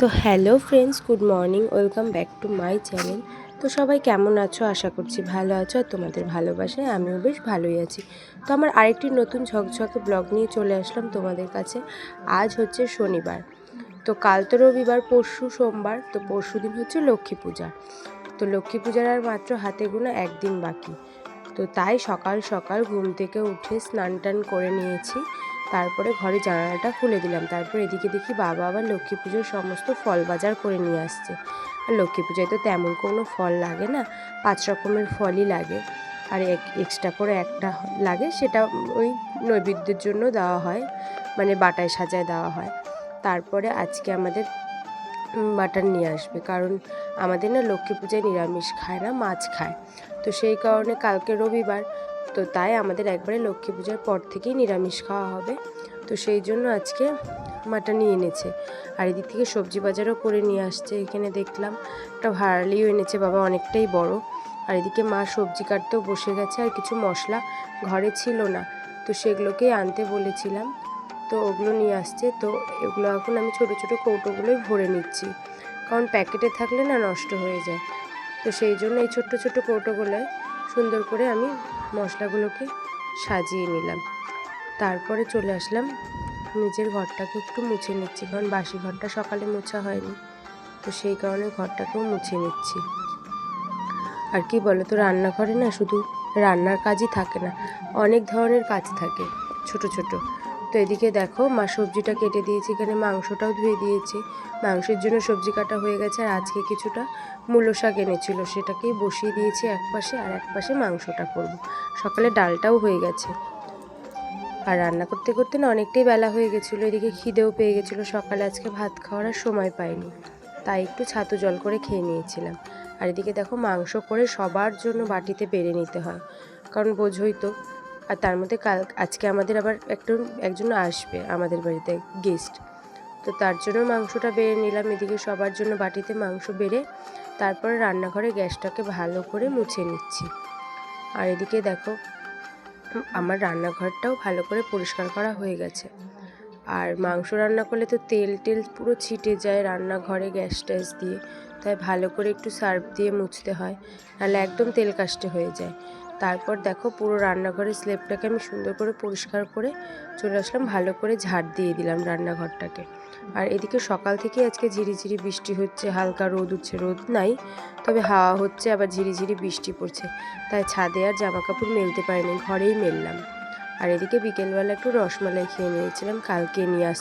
তো hello friends, good morning, welcome back to my channel. তো সবাই কেমন আছো? আশা করছি ভালো আছো আর তোমাদের ভালোবাসায় আমিও বেশ ভালোই আছি। তো আমার আরেকটি নতুন ঝকঝকে ব্লগ নিয়ে চলে আসলাম তোমাদের কাছে। আজ হচ্ছে শনিবার। তো কাল তো রবিবার, পরশু সোমবার, তো পরশু দিন হচ্ছে লক্ষ্মী পূজা। তো লক্ষ্মী পূজার আর মাত্র হাতে গোনা একদিন বাকি। তো তাই সকাল সকাল ঘুম থেকে উঠে স্নান টান করে নিয়েছি। তারপরে ঘরে জানালাটা খুলে দিলাম। তারপর এদিকে দেখি বাবা আবার লক্ষ্মী পুজোর সমস্ত ফল বাজার করে নিয়ে আসছে। আর লক্ষ্মী পুজোয় তো তেমন কোনো ফল লাগে না, পাঁচ রকমের ফলই লাগে। আর এক এক্সট্রা করে একটা লাগে, সেটা ওই নৈবেদ্যের জন্য দেওয়া হয় মানে বাটায় সাজায় দেওয়া হয়। তারপরে আজকে আমাদের বাটার নিয়ে আসবে, কারণ আমাদের না লক্ষ্মী পূজায় নিরামিষ খায় না, মাছ খায়। তো সেই কারণে কালকে রবিবার তো তাই আমাদের একবারে লক্ষ্মী পূজার পর থেকেই নিরামিষ খাওয়া হবে। তো সেই জন্য আজকে মাটন নিয়ে এনেছে। আর এদিক থেকে সবজি বাজারও করে নিয়ে আসছে। এখানে দেখলাম একটা ভাড়ালিও এনেছে, বাবা অনেকটাই বড়। আর এদিকে মা সবজি কাটতেও বসে গেছে আর কিছু মশলা ঘরে ছিল না। তো সেগুলোকেই আনতে বলেছিলাম। তো ওগুলো নিয়ে আসছে। তো এগুলো এখন আমি ছোট ছোট কৌটোগুলোই ভরে নিচ্ছি। কারণ প্যাকেটে থাকলে না নষ্ট হয়ে যায়। তো সেই জন্য এই ছোট্ট ছোট্ট কৌটোগুলোয় সুন্দর করে আমি মশলাগুলোকে সাজিয়ে নিলাম। তারপরে চলে আসলাম। নিজের ঘরটাকে একটু মুছে নিচ্ছি, কারণ বাসি ঘরটা সকালে মোছা হয়নি। তো সেই কারণে ঘরটাকেও মুছে নিচ্ছি। আর কি বলো তো রান্নাঘরে না শুধু রান্নার কাজই থাকে না, অনেক ধরনের কাজ থাকে, ছোট ছোট। তো এদিকে দেখো, মা সবজিটা কেটে দিয়েছি, এখানে মাংসটাও ধুয়ে দিয়েছি। মাংসের জন্য সবজি কাটা হয়ে গেছে আর আজকে কিছুটা মূলো শাক এনেছিল, সেটাকেই বসিয়ে দিয়েছি এক পাশে আর এক পাশে মাংসটা করব। সকালে ডালটাও হয়ে গেছে। আর রান্না করতে করতে না অনেকটাই বেলা হয়ে গেছিল, এদিকে খিদেও পেয়ে গেছিল, সকালে আজকে ভাত খাওয়ার সময় পাইনি। তাই একটু ছাতু জল করে খেয়ে নিয়েছিলাম। আর এদিকে দেখো মাংস করে সবার জন্য বাটিতে বেড়ে নিতে হয়, কারণ বোঝোই তো। আর তার মধ্যে কাল, আজকে আমাদের আবার একটু একজন আসবে আমাদের বাড়িতে গেস্ট তো তার জন্য মাংসটা বেড়ে নিলাম, এদিকে সবার জন্য বাটিতে মাংস বেড়ে তারপরে রান্নাঘরে গ্যাসটাকে ভালো করে মুছে নিচ্ছি। আর এদিকে দেখো, আমার রান্নাঘরটাও ভালো করে পরিষ্কার করা হয়ে গেছে। আর মাংস রান্না করলে তো তেল, টেল পুরো ছিটে যায় রান্নাঘরে গ্যাস ট্যাস দিয়ে। তাই ভালো করে একটু সার্ফ দিয়ে মুছতে হয়, নাহলে একদম তেল কাস্টে হয়ে যায়। তারপর দেখো পুরো রান্নাঘরের স্লেপটাকে আমি সুন্দর করে পরিষ্কার করে চলে আসলাম, ভালো করে ঝাড় দিয়ে দিলাম রান্নাঘরটাকে। আর এদিকে সকাল থেকে আজকে ঝিরিঝিরি বৃষ্টি হচ্ছে, হালকা রোদ উঠছে, রোদ নাই, তবে হাওয়া হচ্ছে, আবার ঝিরিঝিরি বৃষ্টি পড়ছে। তাই ছাদে আর জামা কাপড় মেলতে পারিনি, ঘরেই মেললাম। আর এদিকে বিকেলবেলা একটু রসমালাই খেয়ে নিয়েছিলাম কালকে নিয়ে আস